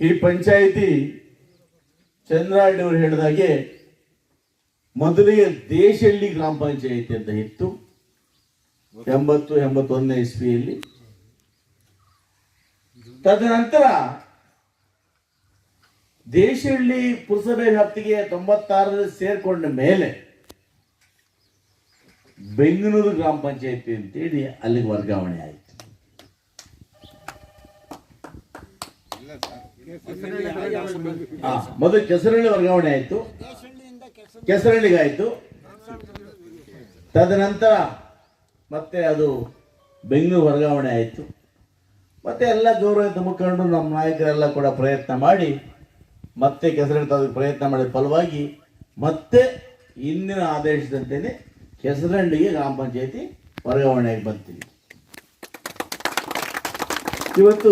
ಈ ಪಂಚಾಯಿತಿ ಚಂದ್ರಾಡಿಯವರು ಹೇಳಿದಾಗೆ ಮೊದಲಿಗೆ ದೇಶಳ್ಳಿ ಗ್ರಾಮ ಪಂಚಾಯಿತಿ ಅಂತ ಇತ್ತು. ಎಂಬತ್ತು, ಎಂಬತ್ತೊಂದನೇ ಇಸ್ವಿಯಲ್ಲಿ. ತದನಂತರ ದೇಶಳ್ಳಿ ಪುರಸಭೆ ವ್ಯಾಪ್ತಿಗೆ ತೊಂಬತ್ತಾರರಲ್ಲಿ ಸೇರ್ಕೊಂಡ ಮೇಲೆ ಬೆಂಗಳೂರು ಗ್ರಾಮ ಪಂಚಾಯಿತಿ ಅಂತೇಳಿ ಅಲ್ಲಿಗೆ ವರ್ಗಾವಣೆ ಆಯಿತು ಹಾ ಮೊದಲು ಕೆಸರಳ್ಳಿ ವರ್ಗಾವಣೆ ಆಯಿತು. ಕೆಸರಳ್ಳಿಗೆ ಆಯಿತು. ತದನಂತರ ಮತ್ತೆ ಅದು ಬೆಂಗಳೂರು ವರ್ಗಾವಣೆ ಆಯಿತು. ಮತ್ತೆ ಎಲ್ಲ ಗೌರವಿತ ಮುಖಂಡರು ನಮ್ಮ ನಾಯಕರೆಲ್ಲ ಕೂಡ ಪ್ರಯತ್ನ ಮಾಡಿ ಮತ್ತೆ ಕೆಸರಳ್ಳಿ ಪ್ರಯತ್ನ ಮಾಡಿದ ಫಲವಾಗಿ ಮತ್ತೆ ಇಂದಿನ ಆದೇಶದಂತೆಯೇ ಕೆಸರಳ್ಳಿಗೆ ಗ್ರಾಮ ಪಂಚಾಯಿತಿ ವರ್ಗಾವಣೆಯಾಗಿ ಬಂತೀವಿ ಇವತ್ತು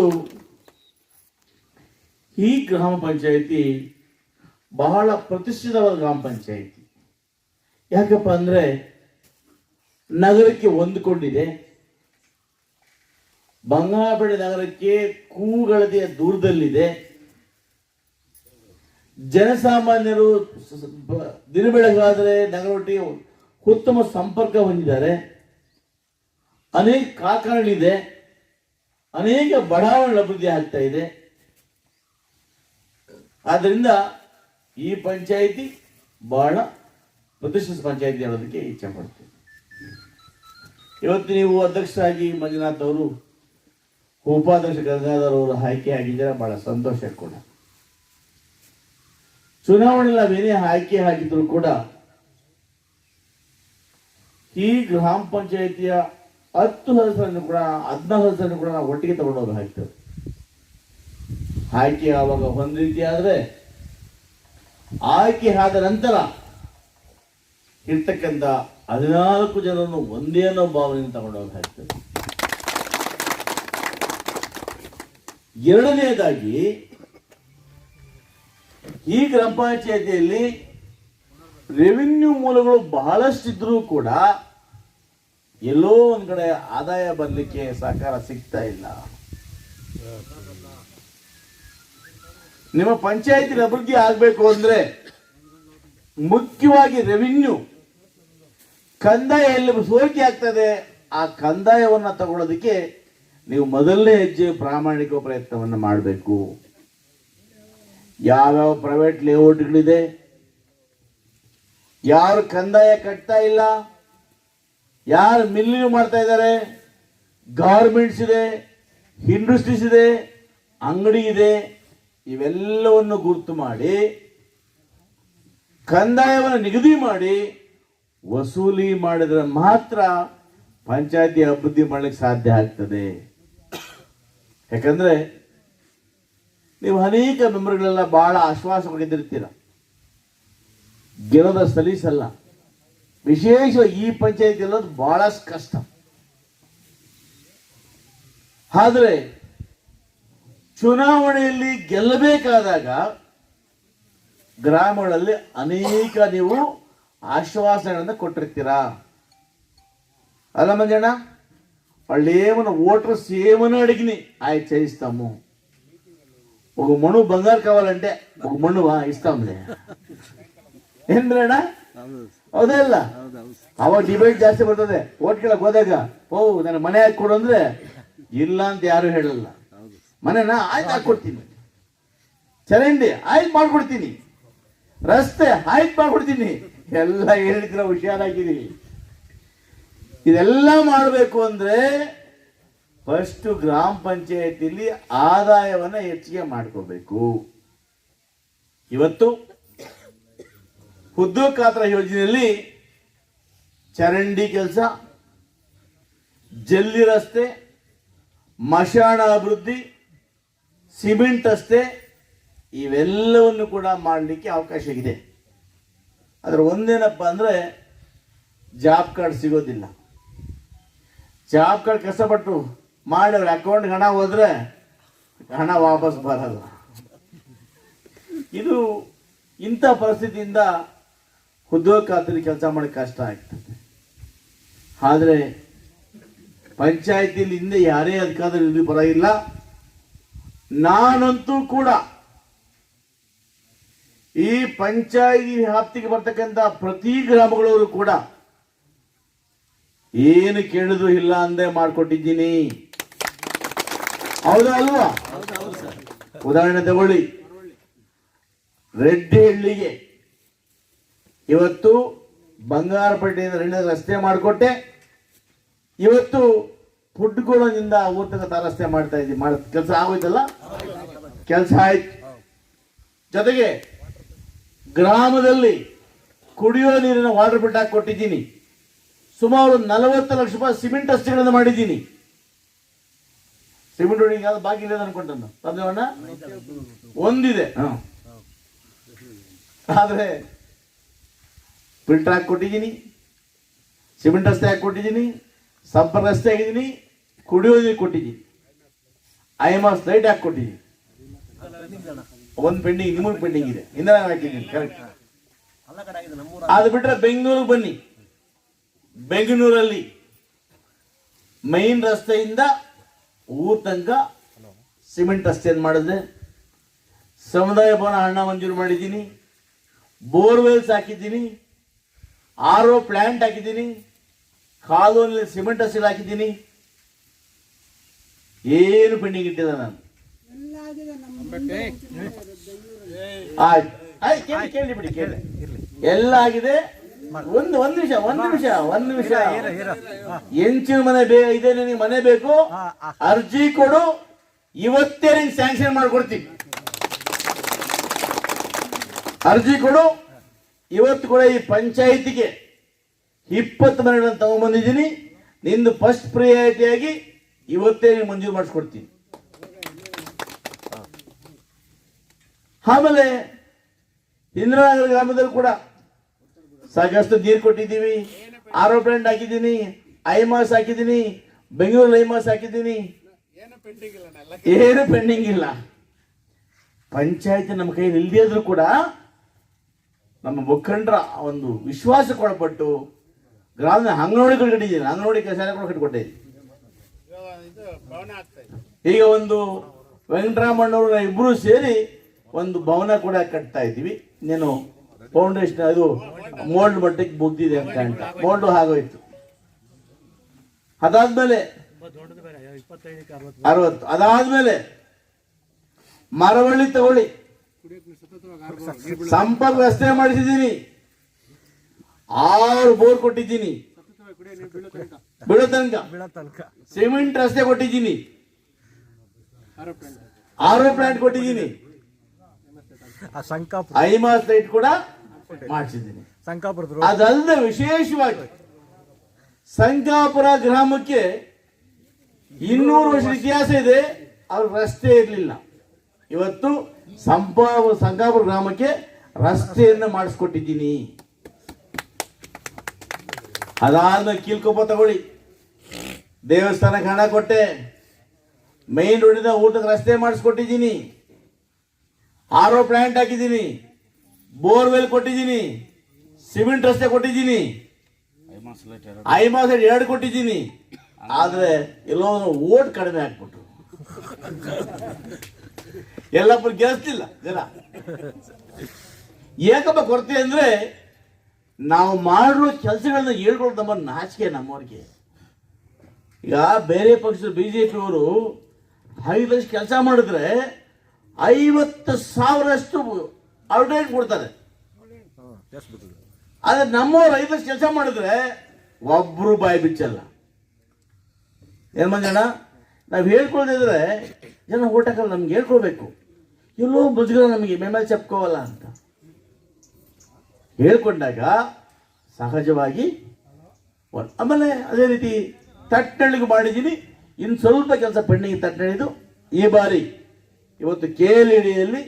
ಈ ಗ್ರಾಮ ಪಂಚಾಯಿತಿ ಬಹಳ ಪ್ರತಿಷ್ಠಿತವಾದ ಗ್ರಾಮ ಪಂಚಾಯಿತಿ. ಯಾಕಪ್ಪ ಅಂದರೆ ನಗರಕ್ಕೆ ಹೊಂದಿಕೊಂಡಿದೆ. ಬಂಗಾರಪೇಟೆ ನಗರಕ್ಕೆ ಕೂಗಳದೆಯ ದೂರದಲ್ಲಿದೆ. ಜನಸಾಮಾನ್ಯರು ದಿನಬೆಳಗಾದರೆ ನಗರೊಟ್ಟಿಗೆ ಉತ್ತಮ ಸಂಪರ್ಕ ಹೊಂದಿದ್ದಾರೆ. ಅನೇಕ ಕಾರ್ಖಾನೆಗಳಿದೆ ಅನೇಕ ಬಡಾವಣೆ ಅಭಿವೃದ್ಧಿ ಆಗ್ತಾ ಇದೆ. ಆದ್ದರಿಂದ ಈ ಪಂಚಾಯಿತಿ ಬಹಳ ಪ್ರತಿಷ್ಠಿತ ಪಂಚಾಯಿತಿ ಅನ್ನೋದಕ್ಕೆ ಇಚ್ಛೆ ಪಡ್ತೀವಿ ಇವತ್ತು ನೀವು ಅಧ್ಯಕ್ಷರಾಗಿ ಮಂಜುನಾಥ್ ಅವರು, ಉಪಾಧ್ಯಕ್ಷ ಗಂಗಾಧರ್ ಅವರು ಆಯ್ಕೆ ಆಗಿದ್ದಾರೆ? ಬಹಳ ಸಂತೋಷ ಕೂಡ. ಚುನಾವಣೆ ನಾವೇನೇ ಆಯ್ಕೆ ಆಗಿದ್ರು ಕೂಡ ಈ ಗ್ರಾಮ ಪಂಚಾಯಿತಿಯ ಹತ್ತು ಸದಸ್ಯರನ್ನು ಕೂಡ, ಹದಿನಾರು ಸದಸ್ಯರನ್ನು ಕೂಡ ನಾವು ಒಟ್ಟಿಗೆ ತಗೊಂಡೋಗಿ ಹಾಕ್ತೇವೆ ಆಯ್ಕೆ ಆವಾಗ ರೀತಿ ಆದರೆ ಆಯ್ಕೆ ಆದ ನಂತರ ಇರ್ತಕ್ಕಂಥ ಹದಿನಾಲ್ಕು ಜನರನ್ನು ಒಂದೇ ಅನ್ನೋ ಭಾವನೆಯನ್ನು ತಗೊಂಡೋಗ್ತದೆ ಎರಡನೇದಾಗಿ ಈ ಗ್ರಾಮ ಪಂಚಾಯತಿಯಲ್ಲಿ ರೆವಿನ್ಯೂ ಮೂಲಗಳು ಬಹಳಷ್ಟಿದ್ರೂ ಕೂಡ ಎಲ್ಲೋ ಒಂದು ಕಡೆ ಆದಾಯ ಬರಲಿಕ್ಕೆ ಸಹಕಾರ ಸಿಗ್ತಾ ಇಲ್ಲ. ನಿಮ್ಮ ಪಂಚಾಯಿತಿ ಅಭಿವೃದ್ಧಿ ಆಗಬೇಕು ಅಂದ್ರೆ ಮುಖ್ಯವಾಗಿ ರೆವಿನ್ಯೂ ಕಂದಾಯ ಎಲ್ಲಿ ಸೋರಿಕೆ ಆಗ್ತದೆ, ಆ ಕಂದಾಯವನ್ನ ತಗೊಳ್ಳೋದಕ್ಕೆ ನೀವು ಮೊದಲನೇ ಹೆಜ್ಜೆ ಪ್ರಾಮಾಣಿಕ ಪ್ರಯತ್ನವನ್ನು ಮಾಡಬೇಕು. ಯಾವ್ಯಾವ ಪ್ರೈವೇಟ್ ಲೇಔಟ್ಗಳಿದೆ ಯಾರು ಕಂದಾಯ ಕಟ್ತಾ ಇಲ್ಲ, ಯಾರು ಮಿಲ್ಲಿಂಗ್ ಮಾಡ್ತಾ ಇದ್ದಾರೆ ಗಾರ್ಮೆಂಟ್ಸ್ ಇದೆ ಇಂಡಸ್ಟ್ರೀಸ್ ಇದೆ, ಅಂಗಡಿ ಇದೆ ಇವೆಲ್ಲವನ್ನು ಗುರುತು ಮಾಡಿ, ಕಂದಾಯವನ್ನು ನಿಗದಿ ಮಾಡಿ, ವಸೂಲಿ ಮಾಡಿದ್ರೆ ಮಾತ್ರ ಪಂಚಾಯತಿ ಅಭಿವೃದ್ಧಿ ಮಾಡಲಿಕ್ಕೆ ಸಾಧ್ಯ ಆಗ್ತದೆ. ಯಾಕಂದ್ರೆ ನೀವು ಅನೇಕ ಮೆಂಬರ್ಗಳೆಲ್ಲ ಬಹಳ ಆಶ್ವಾಸ ಪಡೆದಿರ್ತೀರ ಗೆಲ್ಲದ ಸಲೀಸಲ್ಲ ವಿಶೇಷವಾಗಿ ಈ ಪಂಚಾಯತ್ ಗೆಲ್ಲೋದು ಬಹಳ ಕಷ್ಟ. ಆದರೆ ಚುನಾವಣೆಯಲ್ಲಿ ಗೆಲ್ಲಬೇಕಾದಾಗ ಗ್ರಾಮಗಳಲ್ಲಿ ಅನೇಕ ನೀವು ಆಶ್ವಾಸನೆಗಳನ್ನು ಕೊಟ್ಟಿರ್ತೀರಾ? ಅಲ್ಲ ಮಂಜಣ್ಣ వాళ్ళు ಓಟರ್ ಸೇವನ ಅಡಗಿನಿ. ಆಯ್ ಚೈಸ್ತಮ್ಮು ಒಬ್ಬ ಮಣು ಬಂಗಾರ బంగారు ಒಬ್ಬ ಮಣ್ಣು ವಾ ఇస్తాంలే ఏంద్రేనా ಹೌದೇ ಇಲ್ಲ ಅವಾಗ ಡಿಬೇಟ್ ಜಾಸ್ತಿ ಬರ್ತದೆ. ಓಟ್ ಕೇಳಕ್ ಹೋದಾಗ, ಓ, ನನ್ನ ಮನೆ ಹಾಕಿ ಕೊಡು ಅಂದ್ರೆ ಇಲ್ಲ ಅಂತ ಯಾರು ಹೇಳಲ್ಲ. ಮನೆನ ಆಯ್ತು ಹಾಕೊಡ್ತೀನಿ. ಚರಂಡಿ ಆಯ್ತು ಮಾಡ್ಕೊಡ್ತೀನಿ. ರಸ್ತೆ ಆಯ್ತು ಮಾಡ್ಕೊಡ್ತೀನಿ. ಎಲ್ಲ ಹೇಳಿದ್ರ ಹುಷಾರಾಗಿದ್ದೀವಿ ಇದೆಲ್ಲ ಮಾಡಬೇಕು ಅಂದ್ರೆ ಫಸ್ಟ್ ಗ್ರಾಮ ಪಂಚಾಯತಿಲಿ ಆದಾಯವನ್ನ ಹೆಚ್ಚಿಗೆ ಮಾಡ್ಕೋಬೇಕು. ಇವತ್ತು ಹುದ್ದು ಖಾತ್ರ ಯೋಜನೆಯಲ್ಲಿ ಚರಂಡಿ ಕೆಲಸ, ಜಲ್ಲಿ ರಸ್ತೆ, ಮಶಾಣ ಅಭಿವೃದ್ಧಿ ಸಿಮೆಂಟ್ ಅಷ್ಟೇ, ಇವೆಲ್ಲವನ್ನು ಕೂಡ ಮಾಡಲಿಕ್ಕೆ ಅವಕಾಶ ಇದೆ. ಆದರೆ ಒಂದೇನಪ್ಪ ಅಂದರೆ ಜಾಬ್ ಕಾರ್ಡ್ ಸಿಗೋದಿಲ್ಲ. ಜಾಬ್ ಕಾರ್ಡ್ ಕಷ್ಟಪಟ್ಟು ಮಾಡಿ ಅವ್ರ ಅಕೌಂಟ್ಗೆ ಹಣ ಹೋದರೆ, ಹಣ ವಾಪಸ್ ಬರಲ್ಲ. ಇದು ಇಂಥ ಪರಿಸ್ಥಿತಿಯಿಂದ ಉದ್ಯೋಗ ಕೆಲಸ ಮಾಡೋಕ್ಕೆ ಕಷ್ಟ ಆಗ್ತದೆ. ಆದರೆ, ಪಂಚಾಯತಿಯಲ್ಲಿ ಹಿಂದೆ ಯಾರೇ ಅಧಿಕಾರಿ ಪರವಾಗಿಲ್ಲ. ನಾನಂತೂ ಕೂಡ ಈ ಪಂಚಾಯಿತಿ ವ್ಯಾಪ್ತಿಗೆ ಬರ್ತಕ್ಕಂಥ ಪ್ರತಿ ಗ್ರಾಮಗಳವರು ಕೂಡ ಏನು ಕೇಳಿದ್ರು ಇಲ್ಲ ಅಂದೇ ಮಾಡಿಕೊಟ್ಟಿದ್ದೀನಿ. ಹೌದಾ ಅಲ್ವಾ? ಉದಾಹರಣೆ ತಗೊಳ್ಳಿ. ರೆಡ್ಡಿಹಳ್ಳಿಗೆ ಇವತ್ತು ಬಂಗಾರಪೇಟೆಯಿಂದ ರಸ್ತೆ ಮಾಡಿಕೊಟ್ಟೆ. ಇವತ್ತು ಪುಡ್ಗೋಳದಿಂದ ಊರ್ ತಾರಸ್ತೆ ರಸ್ತೆ ಮಾಡ್ತಾ ಇದ್ದೀವಿ ಮಾಡ ಕೆಲಸ ಆಗೋಯ್ತಲ್ಲ? ಕೆಲಸ ಆಯ್ತು. ಜೊತೆಗೆ ಗ್ರಾಮದಲ್ಲಿ ಕುಡಿಯೋ ನೀರಿನ ವಾಟರ್ ಬಿಟ್ಟ ಹಾಕಿ ಕೊಟ್ಟಿದ್ದೀನಿ. ಸುಮಾರು ನಲವತ್ತು ಲಕ್ಷ ರೂಪಾಯಿ ಸಿಮೆಂಟ್ ರಸ್ತೆಗಳನ್ನು ಮಾಡಿದ್ದೀನಿ. ಸಿಮೆಂಟ್ ಹೊಡಿಗೆ ಯಾವ್ದು ಬಾಕಿ ಇಲ್ಲ ಅನ್ಕೊಂಡ ತಂದೆವಣ್ಣ ಒಂದಿದೆ. ಆದರೆ ಆದ್ರೆ ಫಿಲ್ಟರ್ ಹಾಕಿ ಕೊಟ್ಟಿದ್ದೀನಿ. ಸಿಮೆಂಟ್ ರಸ್ತೆ ಹಾಕಿ ಕೊಟ್ಟಿದ್ದೀನಿ. ಸಂಪರ್ಕ ರಸ್ತೆ ಆಗಿದ್ದೀನಿ ಕುಡಿಯೋ ನೀರು ಕೊಟ್ಟಿದ್ದೀನಿ ಐ ಮಾಸ್ ಲೈಟ್ ಹಾಕಿ ಕೊಟ್ಟಿದ್ದೀನಿ ಒಂದು ಪೆಂಡಿಂಗ್ ನಿಮಗೆ ಪೆಂಡಿಂಗ್ ಇದೆ. ಇಂಧನ ಹಾಕಿದ್ದೀನಿ ಕರೆಕ್ಟ್ ಅದು ಬಿಟ್ರೆ ಬೆಂಗಳೂರಿಗೆ ಬನ್ನಿ. ಬೆಂಗಳೂರಲ್ಲಿ ಮೈನ್ ರಸ್ತೆಯಿಂದ ಊರ್ ತನಕ ಸಿಮೆಂಟ್ ರಸ್ತೆಯನ್ನು ಮಾಡಿದೆ? ಸಮುದಾಯ ಭವನ ಹಣ ಮಂಜೂರು ಮಾಡಿದ್ದೀನಿ. ಬೋರ್ವೆಲ್ಸ್ ಹಾಕಿದ್ದೀನಿ. ಆರ್ ಒ ಪ್ಲಾಂಟ್ ಹಾಕಿದ್ದೀನಿ. ಕಾಲೋನಲ್ಲಿ ಸಿಮೆಂಟ್ ಹಸಿಲು ಹಾಕಿದ್ದೀನಿ. ಏನು ಪೆಂಡಿಂಗ್ ಇಟ್ಟಿದೆ ನಾನು. ಕೇಳಿ ಕೇಳಿ ಬಿಡಿ ಕೇಳಿ. ಎಲ್ಲ ಆಗಿದೆ. ಒಂದು ಒಂದು ನಿಮಿಷ ಒಂದು ನಿಮಿಷ ಒಂದು ನಿಮಿಷ. ಎಂಚಿನ ಮನೆ ಬೇ ಇದೆ ನಿನಗೆ ಮನೆ ಬೇಕು. ಅರ್ಜಿ ಕೊಡು. ಇವತ್ತೇ ನಿಂಗೆ ಸ್ಯಾಂಕ್ಷನ್ ಮಾಡ್ಕೊಡ್ತೀನಿ. ಅರ್ಜಿ ಕೊಡು. ಇವತ್ತು ಕೂಡ ಈ ಪಂಚಾಯಿತಿಗೆ ಇಪ್ಪತ್ತು ಮನೆಗಳನ್ನು ತಗೊಂಡ್ಬಂದಿದ್ದೀನಿ. ನಿಂದು ಫಸ್ಟ್ ಪ್ರಿಯಾರಿಟಿಯಾಗಿ ಇವತ್ತೇ ನೀವು ಮಂಜೂರು ಮಾಡಿಸ್ಕೊಡ್ತೀನಿ. ಆಮೇಲೆ ಇಂದ್ರನಗರ ಗ್ರಾಮದಲ್ಲಿ ಕೂಡ ಸಾಕಷ್ಟು ನೀರು ಕೊಟ್ಟಿದ್ದೀವಿ. ಆರೋ ಪ್ಲಾಂಟ್ ಹಾಕಿದ್ದೀನಿ. ಐಮಾಸ್ ಹಾಕಿದ್ದೀನಿ. ಬೆಂಗಳೂರು ಮಾಸ್ ಹಾಕಿದ್ದೀನಿ. ಏನು ಪೆಂಡಿಂಗ್ ಇಲ್ಲ. ಪಂಚಾಯತ್ ನಮ್ಮ ಕೈಯಲ್ಲಿ ಇಲ್ಲದೇ ಕೂಡ ನಮ್ಮ ಮುಖಂಡರ ಒಂದು ವಿಶ್ವಾಸಕ್ಕೆ ಗ್ರಾಮದ ಅಂಗನವಾಡಿಗಳು ಕಟ್ಟಿದ್ದೀನಿ ಅಂಗನವಾಡಿ ಶಾಲೆಗಳು ಕಟ್ಟಿಕೊಟ್ಟಿದ್ದೀನಿ ಈಗ ಒಂದು ವೆಂಕಟರಾಮಣ್ಣವರು ಇಬ್ಬರು ಸೇರಿ ಒಂದು ಭವನ ಕೂಡ ಕಟ್ತಾ ಇದ್ದೀವಿ. ನೀನು ಫೌಂಡೇಶನ್ ಅದು ಮೋಲ್ಡ್ ಮಟ್ಟಕ್ಕೆ ಮುಗ್ದಿದೆ ಅಂತ ಮೋಲ್ಡ್ ಆಗೋಯ್ತು. ಅದಾದ್ಮೇಲೆ ಅರವತ್ತು. ಅದಾದ್ಮೇಲೆ ಮರವಳ್ಳಿ ತಗೊಳ್ಳಿ. ಸಂಪರ್ಕ ರಸ್ತೆ ಮಾಡಿಸಿದ್ದೀನಿ. ಆರು ಬೋರ್ ಕೊಟ್ಟಿದ್ದೀನಿ. ತನಕ ಸಿಮೆಂಟ್ ರಸ್ತೆ ಕೊಟ್ಟಿದ್ದೀನಿ. ಆರೋ ಪ್ಲಾಂಟ್ ಕೊಟ್ಟಿದ್ದೀನಿ. ಐಮಾಸ್ ಲೈಟ್ ಕೂಡ ಮಾಡಿಸಿದ್ದೀನಿ. ಅದಲ್ಲದೆ ವಿಶೇಷವಾಗಿ ಸಂಕಾಪುರ ಗ್ರಾಮಕ್ಕೆ ಇನ್ನೂರು ವರ್ಷದ ಇತಿಹಾಸ ಇದೆ. ಅವ್ರ ರಸ್ತೆ ಇರಲಿಲ್ಲ. ಇವತ್ತು ಸಂಪಾ ಸಂಕಾಪುರ ಗ್ರಾಮಕ್ಕೆ ರಸ್ತೆಯನ್ನು ಮಾಡಿಸ್ಕೊಟ್ಟಿದ್ದೀನಿ. ಅದಾದ್ಮೇಲೆ ಕೀಲ್ಕೊಪ್ಪ ತಗೊಳ್ಳಿ. ದೇವಸ್ಥಾನಕ್ಕೆ ಹಣ ಕೊಟ್ಟೆ. ಮೈನ್ ರೋಡಿಂದ ಊಟಕ್ಕೆ ರಸ್ತೆ ಮಾಡಿಸ್ಕೊಟ್ಟಿದ್ದೀನಿ. ಆರೋ ಪ್ಲಾಂಟ್ ಹಾಕಿದ್ದೀನಿ. ಬೋರ್ವೆಲ್ ಕೊಟ್ಟಿದ್ದೀನಿ. ಸಿಮೆಂಟ್ ರಸ್ತೆ ಕೊಟ್ಟಿದ್ದೀನಿ. ಐಮಾಸ್ ಎರಡು ಕೊಟ್ಟಿದ್ದೀನಿ. ಆದ್ರೆ ಎಲ್ಲೋ ಓಟ್ ಕಡಿಮೆ ಹಾಕ್ಬಿಟ್ರು ಎಲ್ಲಪ್ಪ ಗೆಲ್ಸ್ತಿಲ್ಲ ಜನ. ಏಕಪ್ಪ ಕೊರತೆ ಅಂದ್ರೆ ನಾವು ಮಾಡಿರೋ ಕೆಲಸಗಳನ್ನ ಹೇಳ್ಕೊಳ್ಳೋದು ನಮ್ಮ ನಾಚಿಕೆ ನಮ್ಮವ್ರಿಗೆ. ಈಗ ಬೇರೆ ಪಕ್ಷದ ಬಿಜೆಪಿ ಅವರು ಐದು ಲಕ್ಷ ಕೆಲಸ ಮಾಡಿದ್ರೆ ಐವತ್ತು ಸಾವಿರಷ್ಟು ಅಡ್ವರ್ಟೈಸ್ ಕೊಡ್ತಾರೆ. ಆದ್ರೆ ನಮ್ಮವ್ರು ಐದು ಲಕ್ಷ ಕೆಲಸ ಮಾಡಿದ್ರೆ ಒಬ್ರು ಬಾಯಿ ಬಿಚ್ಚಲ್ಲ. ಏನ್ ಮಂಜಣ್ಣ? ನಾವು ಹೇಳ್ಕೊಳ್ದಿದ್ರೆ ಜನ ಓಟಕ್ಕಲ್ಲ ನಮ್ಗೆ ಹೇಳ್ಕೊಳ್ಬೇಕು. ಎಲ್ಲೋ ಮುಜುಗರ ನಮಗೆ ಮೇಲೆ ಚೆಪ್ಕೋವಲ್ಲ ಅಂತ. ಹೇಳ್ಕೊಂಡಾಗ ಸಹಜವಾಗಿ ಆಮೇಲೆ ಅದೇ ರೀತಿ ತಟ್ಟಣಿಗೆ ಮಾಡಿದ್ದೀನಿ. ಇನ್ನು ಸ್ವಲ್ಪ ಕೆಲಸ ಪೆಂಡಿಂಗ್ ತಟ್ಟಣಿದು ಈ ಬಾರಿ ಇವತ್ತು ಕೆ ಎಲ್ ಇಡಿಯಲ್ಲಿ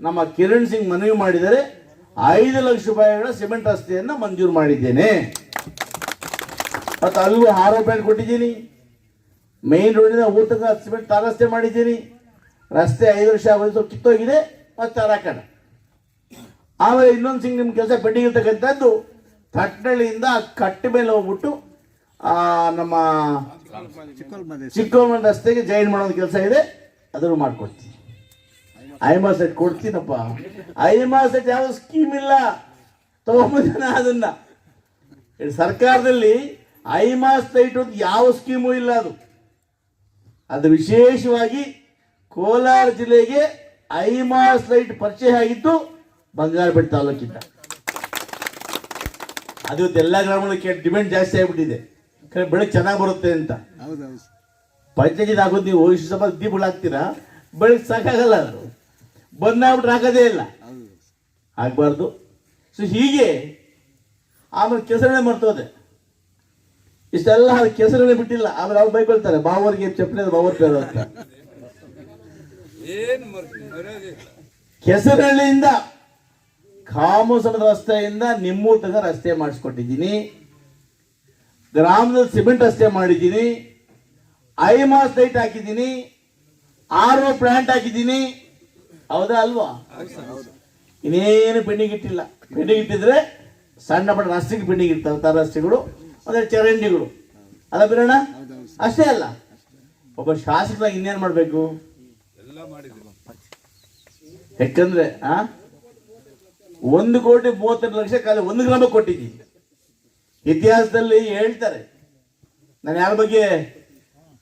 ನಮ್ಮ ಕಿರಣ್ ಸಿಂಗ್ ಮನವಿ ಮಾಡಿದರೆ ಐದು ಲಕ್ಷ ರೂಪಾಯಿಗಳ ಸಿಮೆಂಟ್ ರಸ್ತೆಯನ್ನು ಮಂಜೂರು ಮಾಡಿದ್ದೇನೆ. ಮತ್ತು ಅಲ್ಲಿಗೂ ಆರು ರೂಪಾಯಿ ಕೊಟ್ಟಿದ್ದೀನಿ. ಮೇನ್ ರೋಡಿನ ಊಟದ ಸಿಮೆಂಟ್ ತಾರಸ್ತೆ ರಸ್ತೆ ಮಾಡಿದ್ದೀನಿ. ರಸ್ತೆ ಐದು ವರ್ಷ ಆಗೋದು ಕಿತ್ತೋಗಿದೆ. ಮತ್ತು ಹಾಕೋಣ ಆಮೇಲೆ ಇನ್ನೊಂದು ಸಿಂಗ್ ನಿಮ್ಮ ಕೆಲಸ ಪೆಂಡಿಂಗ್ ಇರ್ತಕ್ಕಂಥದ್ದು ತಟ್ಟಳ್ಳಿಯಿಂದ ಕಟ್ಟ ಮೇಲೆ ಹೋಗ್ಬಿಟ್ಟು ಆ, ನಮ್ಮ ಚಿಕ್ಕಮಗಳೂರು ರಸ್ತೆಗೆ ಜಾಯಿನ್ ಮಾಡೋದು ಕೆಲಸ ಇದೆ ಅದನ್ನು ಮಾಡ್ಕೊಡ್ತೀನಿ. ಐಮಾ ಸೆಟ್ ಕೊಡ್ತೀನಪ್ಪ. ಐಮಾ ಸೆಟ್ ಯಾವ ಸ್ಕೀಮ್ ಇಲ್ಲ. ತಗೊಂಬಂದ ಅದನ್ನ. ಸರ್ಕಾರದಲ್ಲಿ ಐಮಾ ಸೈಟ್ ಒಂದು ಯಾವ ಸ್ಕೀಮು ಇಲ್ಲ ಅದು. ಅದು ವಿಶೇಷವಾಗಿ ಕೋಲಾರ ಜಿಲ್ಲೆಗೆ ಐಮಾ ಸೈಟ್ ಪರಿಚಯ ಆಗಿದ್ದು ಬಂಗಾರಪೇಟೆ ತಾಲೂಕಿಂದ. ಅದು ಎಲ್ಲ ಗ್ರಾಮಗಳಿಗೆ ಡಿಮ್ಯಾಂಡ್ ಜಾಸ್ತಿ ಆಗಿಬಿಟ್ಟಿದೆ. ಬೆಳೆ ಬೆಳಗ್ಗೆ ಚೆನ್ನಾಗಿ ಬರುತ್ತೆ ಅಂತ. ಪಂಚಾಯತ್ ಹಾಕೋದು ನೀವು ಇಷ್ಟು ಸಭಾ ದೀಪಗಳು ಹಾಕ್ತೀರಾ? ಬೆಳಗ್ಗೆ ಸಾಕಾಗಲ್ಲ ಅದು. ಬಂದಾಗ್ಬಿಟ್ರೆ ಹಾಕೋದೇ ಇಲ್ಲ. ಆಗಬಾರ್ದು. ಸೊ ಹೀಗೆ ಆಮೇಲೆ ಕೆಸರನೆ ಮರ್ತೋದೆ ಇಷ್ಟೆಲ್ಲ ಕೆಸರನೆ ಬಿಟ್ಟಿಲ್ಲ. ಆಮೇಲೆ ಅವ್ರು ಬೈಕೊಳ್ತಾರೆ ಬಾವರಿಗೆ ಚಪ್ಪಲಿ ಬಾವರ್ ಪೇರು ಅಂತ. ಕೆಸರಹಳ್ಳಿಯಿಂದ ಕಾಮಸಮದ ರಸ್ತೆಯಿಂದ ನಿಮ್ಮೂರ್ ತನಕ ರಸ್ತೆ ಮಾಡಿಸ್ಕೊಟ್ಟಿದ್ದೀನಿ. ಗ್ರಾಮದಲ್ಲಿ ಸಿಮೆಂಟ್ ರಸ್ತೆ ಮಾಡಿದ್ದೀನಿ. ಐಮಾಸ್ ಲೈಟ್ ಹಾಕಿದ್ದೀನಿ. ಆರ್ ಓ ಪ್ಲಾಂಟ್ ಹಾಕಿದ್ದೀನಿ. ಹೌದಾ ಅಲ್ವಾ? ಇನ್ನೇನು ಪೆಂಡಿಂಗ್ ಇಟ್ಟಿಲ್ಲ. ಪೆಂಡಿಂಗ್ ಇಟ್ಟಿದ್ರೆ ಸಣ್ಣ ಪಟ್ಟ ರಸ್ತೆಗೆ ಪೆಂಡಿಂಗ್ ಇರ್ತಾವೆ ತರ ರಸ್ತೆಗಳು ಅಂದರೆ ಚರಂಡಿಗಳು. ಅಲ್ಲ ಬಿರೋಣ ಅಷ್ಟೇ ಅಲ್ಲ. ಒಬ್ಬ ಶಾಸಕರಾಗಿ ಇನ್ನೇನು ಮಾಡಬೇಕು? ಯಾಕಂದ್ರೆ ಆ? ಒಂದು ಕೋಟಿ ಮೂವತ್ತೆರಡು ಲಕ್ಷ ಕಾಲ ಒಂದು ಗ್ರಾಮ ಕೊಟ್ಟಿದ್ದೀನಿ. ಇತಿಹಾಸದಲ್ಲಿ ಹೇಳ್ತಾರೆ, ನಾನು ಯಾರ ಬಗ್ಗೆ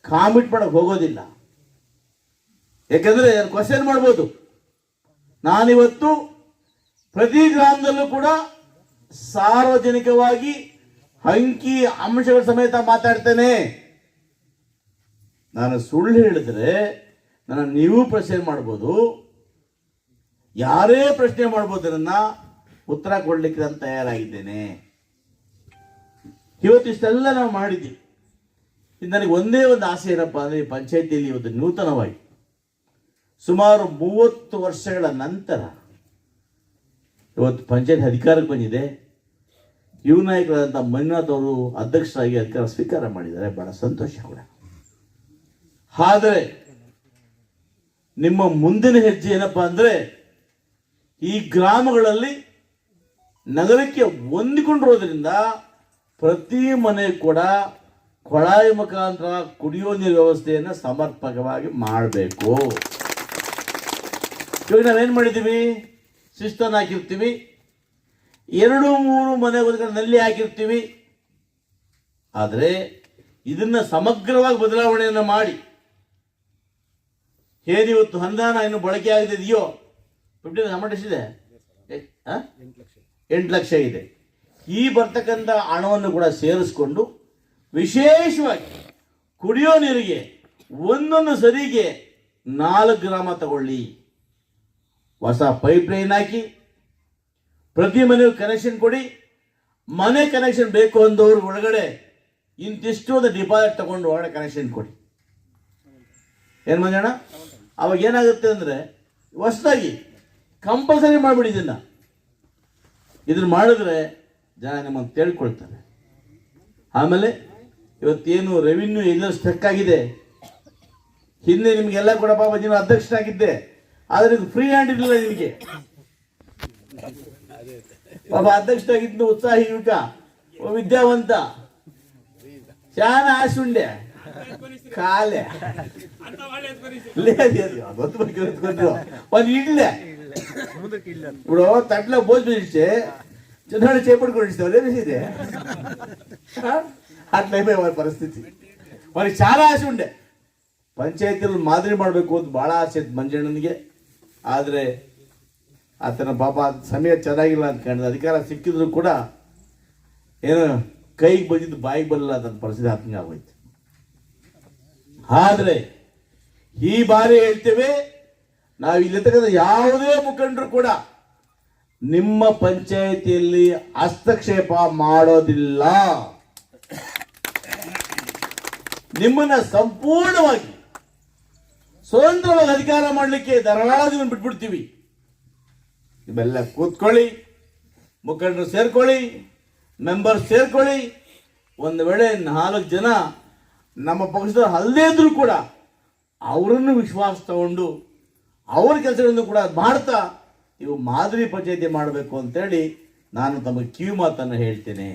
ಕಾಮಿಟ್ ಮಾಡಕ್ ಹೋಗೋದಿಲ್ಲ. ಯಾಕಂದ್ರೆ ಕ್ವಶನ್ ಮಾಡ್ಬೋದು. ನಾನಿವತ್ತು ಪ್ರತಿ ಗ್ರಾಮದಲ್ಲೂ ಕೂಡ ಸಾರ್ವಜನಿಕವಾಗಿ ಅಂಕಿ ಅಂಶಗಳ ಸಮೇತ ಮಾತಾಡ್ತೇನೆ. ನಾನು ಸುಳ್ಳು ಹೇಳಿದ್ರೆ ನನ್ನ ನೀವು ಪ್ರಶ್ನೆ ಮಾಡ್ಬೋದು. ಯಾರೇ ಪ್ರಶ್ನೆ ಮಾಡ್ಬೋದು ನನ್ನ ಉತ್ತರ ಕೊಡ್ಲಿಕ್ಕೆ ನಾನು ತಯಾರಾಗಿದ್ದೇನೆ. ಇವತ್ತು ಇಷ್ಟೆಲ್ಲ ನಾವು ಮಾಡಿದ್ದೀವಿ ಇದು ನನಗೆ ಒಂದೇ ಒಂದು ಆಸೆ ಏನಪ್ಪ ಅಂದರೆ ಈ ಪಂಚಾಯತಿಯಲ್ಲಿ ಇವತ್ತು ನೂತನವಾಗಿ ಸುಮಾರು ಮೂವತ್ತು ವರ್ಷಗಳ ನಂತರ ಇವತ್ತು ಪಂಚಾಯತ್ ಅಧಿಕಾರಕ್ಕೆ ಬಂದಿದೆ. ಯುವ ನಾಯಕರಾದಂಥ ಮಂಜುನಾಥ್ ಅವರು ಅಧ್ಯಕ್ಷರಾಗಿ ಅಧಿಕಾರ ಸ್ವೀಕಾರ ಮಾಡಿದ್ದಾರೆ. ಬಹಳ ಸಂತೋಷ ಕೂಡ. ಆದರೆ ನಿಮ್ಮ ಮುಂದಿನ ಹೆಜ್ಜೆ ಏನಪ್ಪಾ ಅಂದ್ರೆ ಈ ಗ್ರಾಮಗಳಲ್ಲಿ ನಗರಕ್ಕೆ ಹೊಂದಿಕೊಂಡಿರೋದ್ರಿಂದ ಪ್ರತಿ ಮನೆ ಕೂಡ ಕೊಳಾಯಿ ಮುಖಾಂತರ ಕುಡಿಯೋ ನೀರು ವ್ಯವಸ್ಥೆಯನ್ನು ಸಮರ್ಪಕವಾಗಿ ಮಾಡಬೇಕು. ಇವಾಗ ನಾವೇನು ಮಾಡಿದ್ದೀವಿ? ಶಿಸ್ತನ್ನು ಹಾಕಿರ್ತೀವಿ. ಎರಡು, ಮೂರು ಮನೆ ಒಂದ್ಕಡೆ ನಲ್ಲಿ ಹಾಕಿರ್ತೀವಿ. ಆದರೆ ಇದನ್ನು ಸಮಗ್ರವಾಗಿ ಬದಲಾವಣೆಯನ್ನು ಮಾಡಿ. ಏನಿವತ್ತು ಹಂದಾನ ಇನ್ನು ಬಳಕೆ ಆಗಿದೆಯೋ ಫಿಫ್ಟೀನ್ ಅಮೌಂಟ್ ಎಷ್ಟಿದೆ? ಎಂಟು ಲಕ್ಷ ಇದೆ. ಈ ಬರ್ತಕ್ಕಂಥ ಹಣವನ್ನು ಕೂಡ ಸೇರಿಸ್ಕೊಂಡು ವಿಶೇಷವಾಗಿ ಕುಡಿಯೋ ನೀರಿಗೆ ಒಂದೊಂದು ಸರಿಗೆ ನಾಲ್ಕು ಗ್ರಾಮ ತಗೊಳ್ಳಿ. ಹೊಸ ಪೈಪ್ ಲೈನ್ ಹಾಕಿ ಪ್ರತಿ ಮನೆಗೂ ಕನೆಕ್ಷನ್ ಕೊಡಿ. ಮನೆ ಕನೆಕ್ಷನ್ ಬೇಕು ಅಂದವ್ರ ಒಳಗಡೆ ಇಂತಿಷ್ಟು ಒಂದು ಡಿಪಾಸಿಟ್ ತಗೊಂಡು ಒಳಗಡೆ ಕನೆಕ್ಷನ್ ಕೊಡಿ. ಏನು ಮಂಜಣ್ಣ? ಅವಾಗ ಏನಾಗುತ್ತೆ ಅಂದರೆ ಹೊಸದಾಗಿ ಕಂಪಲ್ಸರಿ ಮಾಡಿಬಿಡಿ ಇದನ್ನ. ಇದನ್ನ ಮಾಡಿದ್ರೆ ಜನ ನಿಮ್ಮನ್ನು ತೇಳ್ಕೊಳ್ತಾರೆ. ಆಮೇಲೆ ಇವತ್ತೇನು ರೆವಿನ್ಯೂ ಎಲ್ಲ ಸ್ಟೆಕ್ ಆಗಿದೆ. ಹಿಂದೆ ನಿಮಗೆಲ್ಲ ಕೂಡ ಬಾಬಾ ಜೀವನ ಅಧ್ಯಕ್ಷನಾಗಿದ್ದೆ ಆದರೆ ಇದು ಫ್ರೀ ಹ್ಯಾಂಡ್ ಇರಲಿಲ್ಲ ನಿಮಗೆ. ಬಾಬಾ ಅಧ್ಯಕ್ಷನಾಗಿದ್ದು ಉತ್ಸಾಹಿ ಯುವಕ ವಿದ್ಯಾವಂತ. ಚಾನ ಆಸುಂಡೆ ಕಾಲೆ. ಒಂದು ಇಡ್ಲೆ. ఇప్పుడు తట్లో భోజనం ఇస్తే చిన్నవాడు చేపడు కూడా ఇస్తావు లేదు ఇది అట్లా అయిపోయి వారి పరిస్థితి వారికి చాలా ఆశ ఉండే ಪಂಚಾಯತಿಯಲ್ಲಿ ಮಾದರಿ ಮಾಡಬೇಕು ಅಂತ ಭಾಳ ಆಸೆ ಇತ್ತು ಮಂಜಣ್ಣನಿಗೆ ಆದರೆ ಆತನ ಪಾಪ ಅದ್ ಸಮಯ ಚೆನ್ನಾಗಿಲ್ಲ ಅಂತ ಕಂಡು ಅಧಿಕಾರ ಸಿಕ್ಕಿದ್ರು ಕೂಡ ಏನು ಕೈಗೆ ಬಂದಿದ್ದು ಬಾಯಿಗೆ ಬರಲ್ಲ ಅಂತ ಪರಿಸ್ಥಿತಿ ಆತಂಕ ಆಗೋಯ್ತು ಆದರೆ ಈ ಬಾರಿ ಹೇಳ್ತೇವೆ ನಾವು ಇಲ್ಲಿರ್ತಕ್ಕಂಥ ಯಾವುದೇ ಮುಖಂಡರು ಕೂಡ ನಿಮ್ಮ ಪಂಚಾಯಿತಿಯಲ್ಲಿ ಹಸ್ತಕ್ಷೇಪ ಮಾಡೋದಿಲ್ಲ. ನಿಮ್ಮನ್ನ ಸಂಪೂರ್ಣವಾಗಿ, ಸ್ವತಂತ್ರವಾಗಿ ಅಧಿಕಾರ ಮಾಡಲಿಕ್ಕೆ ಧಾರಾಳವಾಗಿ ಬಿಟ್ಬಿಡ್ತೀವಿ. ಇವೆಲ್ಲ ಕೂತ್ಕೊಳ್ಳಿ, ಮುಖಂಡರು ಸೇರ್ಕೊಳ್ಳಿ ಮೆಂಬರ್ ಸೇರ್ಕೊಳ್ಳಿ. ಒಂದು ವೇಳೆ ನಾಲ್ಕು ಜನ ನಮ್ಮ ಪಕ್ಷದ ಅಲ್ಲದೇ ಇದ್ರೂ ಕೂಡ ಅವರನ್ನು ವಿಶ್ವಾಸ ತಗೊಂಡು ಅವರ ಕೆಲಸಗಳನ್ನು ಕೂಡ ಮಾಡ್ತಾ ನೀವು ಮಾದರಿ ಪಂಚಾಯಿತಿ ಮಾಡಬೇಕು ಅಂತೇಳಿ ನಾನು ತಮ್ಮ ಕಿವಿ ಮಾತನ್ನು ಹೇಳ್ತೇನೆ.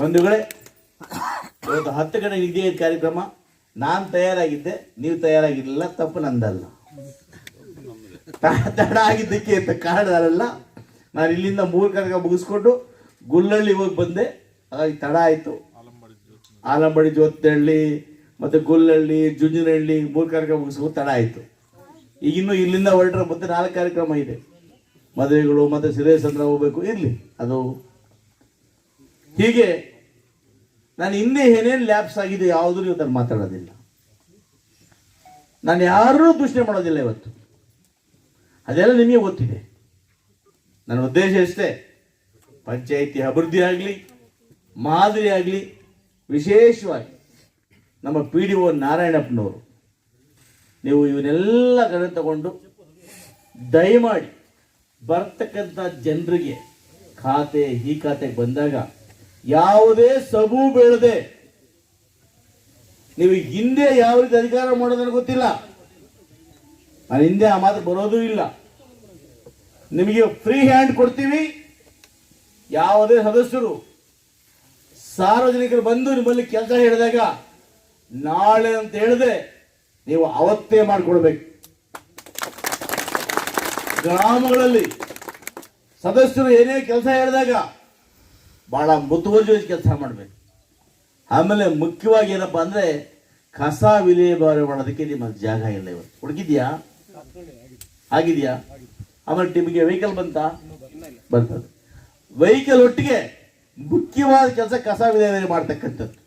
ಬಂಧುಗಳೇ, ಇವತ್ತು ಹತ್ತು ಗಂಟೆ ನಿಧಿ ಕಾರ್ಯಕ್ರಮ. ನಾನು ತಯಾರಾಗಿದ್ದೆ, ನೀವು ತಯಾರಾಗಿರಲಿಲ್ಲ, ತಪ್ಪು ನಂದಲ್ಲ. ತಡ ಆಗಿದ್ದಕ್ಕೆ ಅಂತ ಕಾರಣ ಅಲ್ಲ ನಾನು ಇಲ್ಲಿಂದ ಮೂರು ಕನಕ ಮುಗಿಸ್ಕೊಂಡು ಗುಲ್ಲಳ್ಳಿ ಹೋಗಿ ಬಂದೆ. ಹಾಗಾಗಿ ತಡ ಆಯಿತು. ಆಲಂಬಡಿ ಜೋತಹಳ್ಳಿ ಮತ್ತು ಗುಲ್ಲಹಳ್ಳಿ ಜುಂಜನಹಳ್ಳಿ ಮೂರು ಕಾರ್ಯಕ್ರಮ ಮುಗಿಸ್ಕೊಂಡು ತಡ ಆಯಿತು. ಈಗ ಇನ್ನು ಇಲ್ಲಿಂದ ಹೊರಟ್ರೆ ಮತ್ತೆ ನಾಲ್ಕು ಕಾರ್ಯಕ್ರಮ ಇದೆ. ಮದುವೆಗಳು, ಮತ್ತು ಸಿರೇಸಂದ್ರ ಹೋಗ್ಬೇಕು, ಇರಲಿ. ಅದು ಹೀಗೆ ನಾನು ಹಿಂದೆ ಏನೇನು ಲ್ಯಾಬ್ಸ್ ಆಗಿದೆ ಯಾವುದೂ ಇವತ್ತು ಮಾತಾಡೋದಿಲ್ಲ. ನಾನು ಯಾರೂ ದೂಷಣೆ ಮಾಡೋದಿಲ್ಲ ಇವತ್ತು. ಅದೆಲ್ಲ ನಿಮಗೆ ಗೊತ್ತಿದೆ. ನನ್ನ ಉದ್ದೇಶ ಅಷ್ಟೇ ಪಂಚಾಯಿತಿ ಅಭಿವೃದ್ಧಿ ಆಗಲಿ, ಮಾದರಿ ಆಗಲಿ, ವಿಶೇಷವಾಗಿ ನಮ್ಮ ಪಿ ಡಿ ಒ ನಾರಾಯಣಪ್ಪನವರು. ನೀವು ಇವನ್ನೆಲ್ಲ ಕಡೆ ತಗೊಂಡು ದಯಮಾಡಿ ಬರ್ತಕ್ಕಂಥ ಜನರಿಗೆ ಖಾತೆ, ಈ ಖಾತೆಗೆ ಬಂದಾಗ ಯಾವುದೇ ಸಬು ಬೀಳದೆ ನೀವು ಹಿಂದೆ ಯಾವ ರೀತಿ ಅಧಿಕಾರ ಮಾಡೋದನ್ನು ಗೊತ್ತಿಲ್ಲ. ನಾನು ಹಿಂದೆ ಆ ಮಾತು ಬರೋದೂ ಇಲ್ಲ. ನಿಮಗೆ ಫ್ರೀ ಹ್ಯಾಂಡ್ ಕೊಡ್ತೀವಿ. ಯಾವುದೇ ಸದಸ್ಯರು ಸಾರ್ವಜನಿಕರು ಬಂದು ನಿಮ್ಮಲ್ಲಿ ಕೆಲಸ ಹೇಳಿದಾಗ ನಾಳೆ ಅಂತ ಹೇಳಿದ್ರೆ ನೀವು ಅವತ್ತೇ ಮಾಡಿಕೊಡ್ಬೇಕು. ಗ್ರಾಮಗಳಲ್ಲಿ ಸದಸ್ಯರು ಏನೇ ಕೆಲಸ ಹೇಳಿದಾಗ ಬಹಳ ಮುತುವರ್ಜಿಯಾಗಿ ಕೆಲಸ ಮಾಡಬೇಕು. ಆಮೇಲೆ ಮುಖ್ಯವಾಗಿ ಏನಪ್ಪಾ ಅಂದ್ರೆ ಕಸ ವಿಲೇವಾರಿ ಮಾಡೋದಕ್ಕೆ ನಿಮ್ಮ ಜಾಗ ಇಲ್ಲ ಇವತ್ತು. ಹುಡುಕಿದ್ಯಾ ಆಗಿದೆಯಾ ಆಮೇಲೆ ನಿಮಗೆ ವೆಹಿಕಲ್ ಬಂತಾ? ಬರ್ತದೆ ವೆಹಿಕಲ್ ಒಟ್ಟಿಗೆ ಮುಖ್ಯವಾದ ಕೆಲಸ ಕಸ ವಿಲೇವಾರಿ ಮಾಡ್ತಕ್ಕಂಥದ್ದು.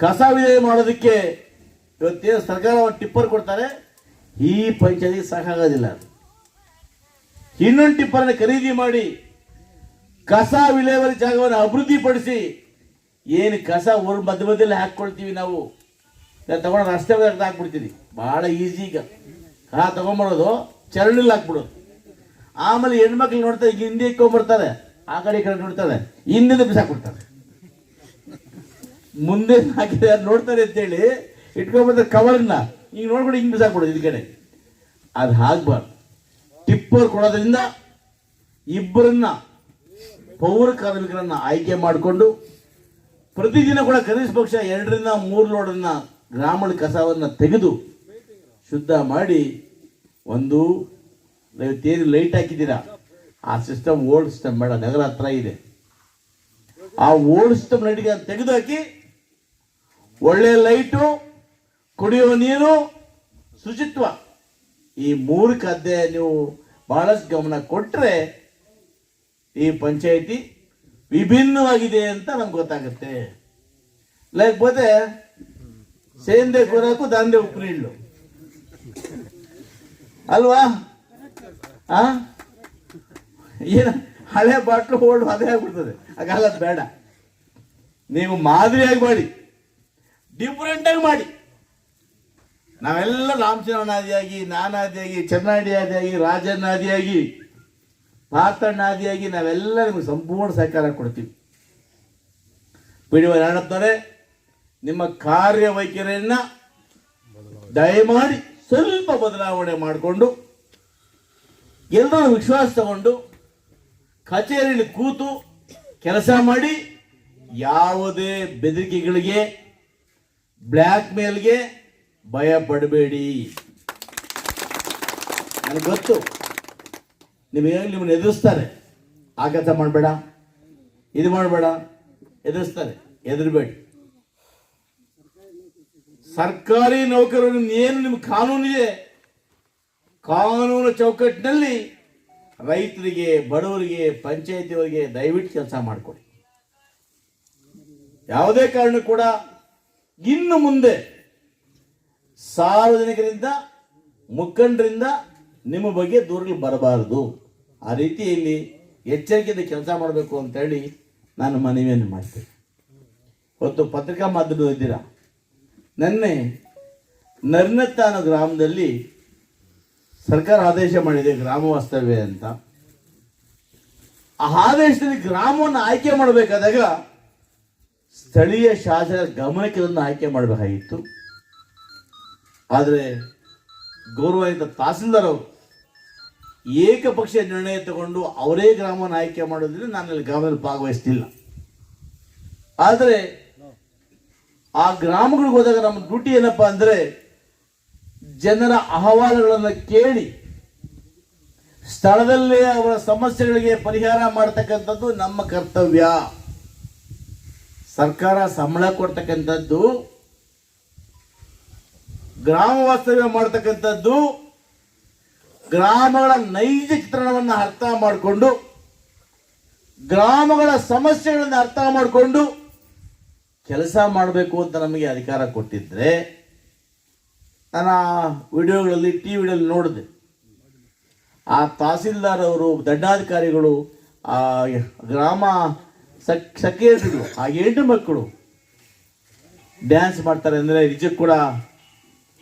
ಕಸ ವಿಲೇ ಮಾಡೋದಕ್ಕೆ ಇವತ್ತೇನು ಸರ್ಕಾರ ಟಿಪ್ಪರ್ ಕೊಡ್ತಾರೆ, ಈ ಪಂಚಾಯತಿ ಸಾಕಾಗೋದಿಲ್ಲ ಇನ್ನೊಂದು ಟಿಪ್ಪರ್ನ ಖರೀದಿ ಮಾಡಿ ಕಸ ವಿಲೇವಾರಿ ಜಾಗವನ್ನು ಅಭಿವೃದ್ಧಿಪಡಿಸಿ ಏನು ಕಸ ಒಂದು ಮಧ್ಯ ಮಧ್ಯದಲ್ಲಿ ಹಾಕ್ಕೊಳ್ತೀವಿ ನಾವು. ತಗೊಂಡು ರಸ್ತೆ ಹಾಕ್ಬಿಡ್ತೀವಿ ಭಾಳ ಈಸಿ ಈಗ. ಕಸ ತಗೊಂಬರೋದು, ಚರಂಡಿಲಿ ಹಾಕ್ಬಿಡೋದು. ಆಮೇಲೆ ಹೆಣ್ಮಕ್ಳು ನೋಡ್ತಾರೆ ಈಗ ಹಿಂದೆ ಬರ್ತಾರೆ ಆ ಕಡೆ ಈ ಕಡೆ ನೋಡ್ತಾರೆ ಹಿಂದಿನ ಬಿಸಾಕ್ಬಿಡ್ತಾರೆ. ಮುಂದೆ ಹಾಕಿದೆ ಅದು ನೋಡ್ತಾರೆ ಅಂತೇಳಿ ಇಟ್ಕೊಂಡ್ಬರ್ತಾರೆ ಕವರ್ನ ಈಗ ನೋಡ್ಕೊಂಡು, ಹಿಂಗೆ ಬಿಸಾಕ್ಬಿಡೋದು ಇದು ಕಡೆ. ಅದು ಆಗ್ಬಾರ್ದು ಟಿಪ್ಪರ್ ಕೊಡೋದ್ರಿಂದ ಇಬ್ಬರನ್ನ ಪೌರ ಕಾರ್ಮಿಕರನ್ನ ಆಯ್ಕೆ ಮಾಡಿಕೊಂಡು ಪ್ರತಿದಿನ ಕೂಡ ಕನಿಷ್ಠ ಪಕ್ಷ ಎರಡರಿಂದ ಮೂರು ಲೋಡನ್ನ ಗ್ರಾಮೀಣ ಕಸವನ್ನು ತೆಗೆದು ಶುದ್ಧ ಮಾಡಿ ಒಂದು ತೇರಿ ಲೈಟ್ ಹಾಕಿದ್ದೀರಾ? ಆ ಸಿಸ್ಟಮ್ ಓಲ್ಡ್ ಸಿಸ್ಟಮ್ ಬೇಡ, ನಗರ ಹತ್ರ ಇದೆ. ಆ ಓಲ್ಡ್ ಸಿಸ್ಟಮ್ ಲೈಟ್ಗೆ ತೆಗೆದು ಹಾಕಿ ಒಳ್ಳೆ ಲೈಟು, ಕುಡಿಯುವ ನೀರು, ಶುಚಿತ್ವ. ಈ ಮೂರು ಕದ್ದೆ ನೀವು ಬಹಳಷ್ಟು ಗಮನ ಕೊಟ್ಟರೆ ಈ ಪಂಚಾಯಿತಿ ವಿಭಿನ್ನವಾಗಿದೆ ಅಂತ ನಮ್ಗೆ ಗೊತ್ತಾಗುತ್ತೆ. లేకపోతే ಸೇಂದೆ కూరకు దాందే ఉప్పు నీళ్ళు ಅಲ್ವಾ? ಏನ ಹಳೆ ಬಾಟ್ಲು ಓಡು ಅದೇ ಆಗ್ಬಿಡ್ತದೆ. ಹಾಗಾಗಲ್ಲ ಬೇಡ. ನೀವು ಮಾದರಿಯಾಗಿ ಮಾಡಿ. ಡಿಫ್ರೆಂಟ್ ಆಗಿ ಮಾಡಿ. ನಾವೆಲ್ಲ ರಾಮಚಂದ್ರನಾದಿಯಾಗಿ, ನಾನಾದಿಯಾಗಿ ಚೆನ್ನಾಡಿಯಾದಿಯಾಗಿ ರಾಜನಾದಿಯಾಗಿ ಪಾತಣ್ಣಾದಿಯಾಗಿ ನಾವೆಲ್ಲ ನಿಮಗೆ ಸಂಪೂರ್ಣ ಸಹಕಾರ ಕೊಡ್ತೀವಿ. ಪಿಡಿವ ನಾರಾಯಣಪ್ಪನವರೇ ನಿಮ್ಮ ಕಾರ್ಯವೈಖರಿಯನ್ನ ದಯಮಾಡಿ ಸ್ವಲ್ಪ ಬದಲಾವಣೆ ಮಾಡಿಕೊಂಡು, ಎಲ್ಲರೂ ವಿಶ್ವಾಸ ತಗೊಂಡು ಕಚೇರಿಯಲ್ಲಿ ಕೂತು ಕೆಲಸ ಮಾಡಿ, ಯಾವುದೇ ಬೆದರಿಕೆಗಳಿಗೆ ಬ್ಲ್ಯಾಕ್ ಮೇಲ್ಗೆ ಭಯ ಪಡಬೇಡಿ. ನನಗೆ ಗೊತ್ತು. ನಿಮಗೇನು ನಿಮ್ಮನ್ನು ಎದುರಿಸ್ತಾರೆ. ಆ ಕೆಲಸ ಮಾಡಬೇಡ. ಇದು ಮಾಡಬೇಡ. ಎದುರಿಸ್ತಾರೆ. ಎದುರಬೇಡಿ. ಸರ್ಕಾರಿ ನೌಕರರು ಏನು ನಿಮ್ಮ ಕಾನೂನಿದೆ? ಕಾನೂನು ಚೌಕಟ್ಟಿನಲ್ಲಿ ರೈತರಿಗೆ, ಬಡವರಿಗೆ, ಪಂಚಾಯತಿಯವರಿಗೆ ದಯವಿಟ್ಟು ಕೆಲಸ ಮಾಡಿಕೊಡಿ. ಯಾವುದೇ ಕಾರಣ ಕೂಡ ಇನ್ನು ಮುಂದೆ ಸಾರ್ವಜನಿಕರಿಂದ, ಮುಖಂಡರಿಂದ ನಿಮ್ಮ ಬಗ್ಗೆ ದೂರಗಳು ಬರಬಾರದು. ಆ ರೀತಿಯಲ್ಲಿ ಎಚ್ಚರಿಕೆಯಿಂದ ಕೆಲಸ ಮಾಡಬೇಕು ಅಂತೇಳಿ ನಾನು ಮನವಿಯನ್ನು ಮಾಡ್ತೇನೆ. ಇವತ್ತು ಪತ್ರಿಕಾ ಮಾಧ್ಯಮ ಇದ್ದೀರಾ? ನಿನ್ನೆ ನರ್ನತ್ತ ಅನ್ನೋ ಗ್ರಾಮದಲ್ಲಿ ಸರ್ಕಾರ ಆದೇಶ ಮಾಡಿದೆ, ಗ್ರಾಮ ವಾಸ್ತವ್ಯ ಅಂತ. ಆ ಆದೇಶದಲ್ಲಿ ಗ್ರಾಮವನ್ನು ಆಯ್ಕೆ ಮಾಡಬೇಕಾದಾಗ ಸ್ಥಳೀಯ ಶಾಸಕರ ಗಮನಕ್ಕೆ ಇದನ್ನು ಆಯ್ಕೆ ಮಾಡಬೇಕಾಗಿತ್ತು. ಆದರೆ ಗೌರವಯುತ ತಹಸೀಲ್ದಾರ್ ಅವರು ಏಕಪಕ್ಷೀಯ ನಿರ್ಣಯ ತಗೊಂಡು ಅವರೇ ಗ್ರಾಮವನ್ನು ಆಯ್ಕೆ ಮಾಡೋದ್ರಿಂದ ನಾನು ಅಲ್ಲಿ ಗ್ರಾಮದಲ್ಲಿ ಭಾಗವಹಿಸ್ತಿಲ್ಲ. ಆದರೆ ಆ ಗ್ರಾಮಗಳಿಗೆ ಹೋದಾಗ ನಮ್ಮ ಡ್ಯೂಟಿ ಏನಪ್ಪ ಅಂದರೆ ಜನರ ಅಹವಾಲುಗಳನ್ನು ಕೇಳಿ ಸ್ಥಳದಲ್ಲೇ ಅವರ ಸಮಸ್ಯೆಗಳಿಗೆ ಪರಿಹಾರ ಮಾಡ್ತಕ್ಕಂಥದ್ದು ನಮ್ಮ ಕರ್ತವ್ಯ. ಸರ್ಕಾರ ಸಂಬಳ ಕೊಡ್ತಕ್ಕಂಥದ್ದು, ಗ್ರಾಮ ವಾಸ್ತವ್ಯ ಮಾಡ್ತಕ್ಕಂಥದ್ದು, ಗ್ರಾಮಗಳ ನೈಜ ಚಿತ್ರಣವನ್ನು ಅರ್ಥ ಮಾಡಿಕೊಂಡು, ಗ್ರಾಮಗಳ ಸಮಸ್ಯೆಗಳನ್ನು ಅರ್ಥ ಮಾಡಿಕೊಂಡು ಕೆಲಸ ಮಾಡಬೇಕು ಅಂತ ನಮಗೆ ಅಧಿಕಾರ ಕೊಟ್ಟಿದ್ರೆ, ನಾನು ಆ ವಿಡಿಯೋಗಳಲ್ಲಿ, ಟಿ ವಿಡಿಯೋಲ್ಲಿ ನೋಡಿದೆ. ಆ ತಹಸೀಲ್ದಾರ್ ಅವರು, ದಂಡಾಧಿಕಾರಿಗಳು, ಆ ಗ್ರಾಮ ಸಕ್ ಸೆಕ್ರೆಟರಿಗಳು ಆ ಹೆಣ್ಣು ಮಕ್ಕಳು ಡ್ಯಾನ್ಸ್ ಮಾಡ್ತಾರೆ ಅಂದರೆ ನಿಜ ಕೂಡ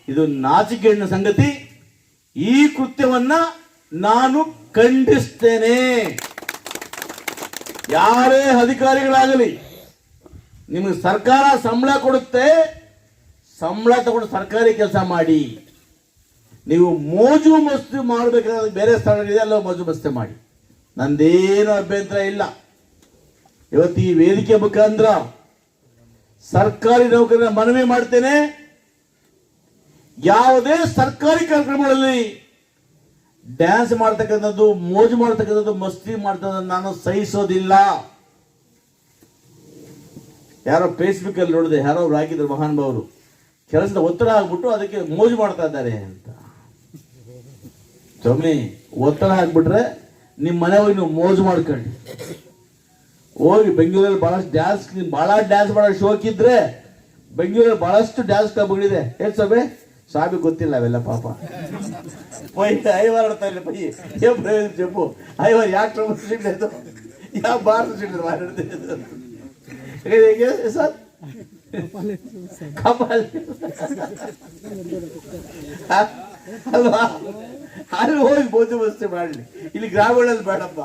ಇದು ನಾಚಿಕೆಯನ್ನು ಸಂಗತಿ. ಈ ಕೃತ್ಯವನ್ನ ನಾನು ಖಂಡಿಸ್ತೇನೆ. ಯಾರೇ ಅಧಿಕಾರಿಗಳಾಗಲಿ, ನಿಮಗೆ ಸರ್ಕಾರ ಸಂಬಳ ಕೊಡುತ್ತೆ, ಸಂಬಳ ತಗೊಂಡು ಸರ್ಕಾರಿ ಕೆಲಸ ಮಾಡಿ. ನೀವು ಮೋಜು ಮಸ್ತಿ ಮಾಡಬೇಕಾದ್ರೆ ಬೇರೆ ಸ್ಥಳಗಳಿದೆ, ಅಲ್ಲ ಮೋಜು ಮಸ್ತಿ ಮಾಡಿ. ನಂದೇನು ಅಭ್ಯಂತರ ಇಲ್ಲ. ಇವತ್ತು ಈ ವೇದಿಕೆ ಮುಖಾಂತರ ಸರ್ಕಾರಿ ನೌಕರರ ಮನವಿ ಮಾಡ್ತೇನೆ. ಯಾವುದೇ ಸರ್ಕಾರಿ ಕಾರ್ಯಕ್ರಮಗಳಲ್ಲಿ ಡ್ಯಾನ್ಸ್ ಮಾಡ್ತಕ್ಕಂಥದ್ದು ಮೋಜು ಮಾಡ್ತಕ್ಕಂಥದ್ದು, ಮಸ್ತಿ ಮಾಡ್ತಕ್ಕಂಥದ್ದು ನಾನು ಸಹಿಸೋದಿಲ್ಲ. ಯಾರೋ ಫೇಸ್ಬುಕ್ ಅಲ್ಲಿ ನೋಡಿದೆ ಯಾರೋ ಅವ್ರು ಹಾಕಿದ್ರು ಮಹಾನುಭಾವರು ಕೆಲಸದ ಒತ್ತಡ ಆಗ್ಬಿಟ್ಟು ಅದಕ್ಕೆ ಮೋಜು ಮಾಡ್ತಾ ಇದ್ದಾರೆ ಅಂತ. ಸ್ವಾಮಿ, ಒತ್ತಡ ಹಾಕ್ಬಿಟ್ರೆ ನಿಮ್ಮ ಮನೆ ಹೋಗಿ ನೀವು ಮೋಜು ಮಾಡ್ಕೊಳ್ಳಿ. ಹೋಗಿ ಬೆಂಗಳೂರಲ್ಲಿ ಬಹಳಷ್ಟು ಡ್ಯಾನ್ಸ್ ಬಹಳ ಡ್ಯಾನ್ಸ್ ಮಾಡೋ ಶೋಕಿದ್ರೆ ಬೆಂಗಳೂರಲ್ಲಿ ಬಹಳಷ್ಟು ಡ್ಯಾನ್ಸ್ ಕ್ಲಬ್ಗಳಿದೆ ಏನ್ ಸಭೆ ಸ್ವಾಮಿ ಗೊತ್ತಿಲ್ಲ ಅವೆಲ್ಲ ಪಾಪ. ಪೈ, ಐವರ್ ಆಡ್ತಾ ಇಲ್ಲ ಪೈ. ಏ ಪ್ರಯೋಜನ ಜಬ್ಬು ಐವಾರ್ ಯಾವ ಕ್ರಮ ಸಿಡ್ದು ಯಾವ ಭಾರತ ಅಲ್ವಾ? ಅಲ್ಲಿ ಹೋಗಿ ಮೋಜು ಮಸ್ತಿ ಮಾಡಲಿ. ಇಲ್ಲಿ ಗ್ರಾಮಗಳಲ್ಲಿ ಬೇಡಪ್ಪ.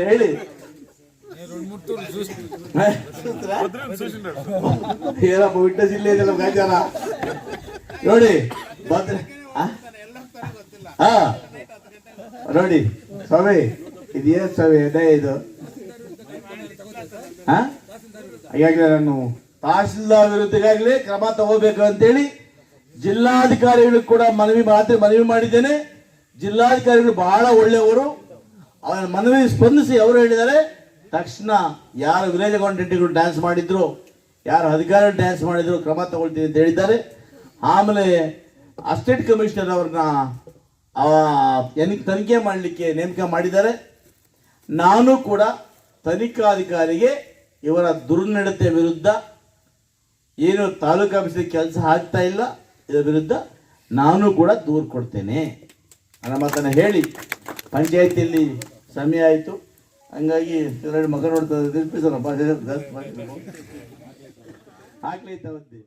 ಹೇಳಿ ಏನಪ್ಪ ಬಿಟ್ಟ ಜಿಲ್ಲೆ ಇದೆಲ್ಲ ಗಾಜಾರ ನೋಡಿ ಭದ್ರ? ಹಾ ನೋಡಿ ಸ್ವಾಮಿ ಇದೇನು ಸ್ವಾಮಿ ಇದೆ ಇದು ಹಾ ಹಾಗಾಗ್ಲೇ ನಾನು ತಹಶೀಲ್ದಾರ್ ಅಭಿವೃದ್ಧಿಗಾಗಲೇ ಕ್ರಮ ತಗೋಬೇಕು ಅಂತೇಳಿ ಜಿಲ್ಲಾಧಿಕಾರಿಗಳು ಕೂಡ ಮನವಿ ಮಾತ್ರ ಮನವಿ ಮಾಡಿದ್ದೇನೆ. ಜಿಲ್ಲಾಧಿಕಾರಿಗಳು ಬಹಳ ಒಳ್ಳೆಯವರು. ಅವರ ಮನವಿ ಸ್ಪಂದಿಸಿ ಅವರು ಹೇಳಿದ್ದಾರೆ. ತಕ್ಷಣ ಯಾರು ವಿಲೇಜ್ ಅಕೌಂಟೆಂಟ್ಗಳು ಡ್ಯಾನ್ಸ್ ಮಾಡಿದ್ರು, ಯಾರು ಅಧಿಕಾರಿಗಳು ಡ್ಯಾನ್ಸ್ ಮಾಡಿದ್ರು ಕ್ರಮ ತಗೊಳ್ತೀವಿ ಅಂತ ಹೇಳಿದ್ದಾರೆ. ಆಮೇಲೆ ಅಸ್ಟೇಟ್ ಕಮಿಷನರ್ ಅವ್ರನ್ನ ಏನ್ ತನಿಖೆ ಮಾಡಲಿಕ್ಕೆ ನೇಮಕ ಮಾಡಿದ್ದಾರೆ. ನಾನು ಕೂಡ ತನಿಖಾಧಿಕಾರಿಗೆ ಇವರ ದುರ್ನಡತೆ ವಿರುದ್ಧ ಏನು ತಾಲೂಕು ಆಫೀಸಿಗೆ ಕೆಲಸ ಆಗ್ತಾ ಇಲ್ಲ ಇದರ ವಿರುದ್ಧ ನಾನು ಕೂಡ ದೂರು ಕೊಡ್ತೇನೆ. ನನ್ನ ಮಾತನ್ನು ಹೇಳಿ ಪಂಚಾಯತಿಯಲ್ಲಿ ಸಮಯ ಆಯಿತು. ಹಂಗಾಗಿ ಎರಡು ಮಗ ನೋಡ್ತಾ ತಿರ್ಪಿಸೋಣ ಹಾಕ್ಲಿ ತಗೊಂಡು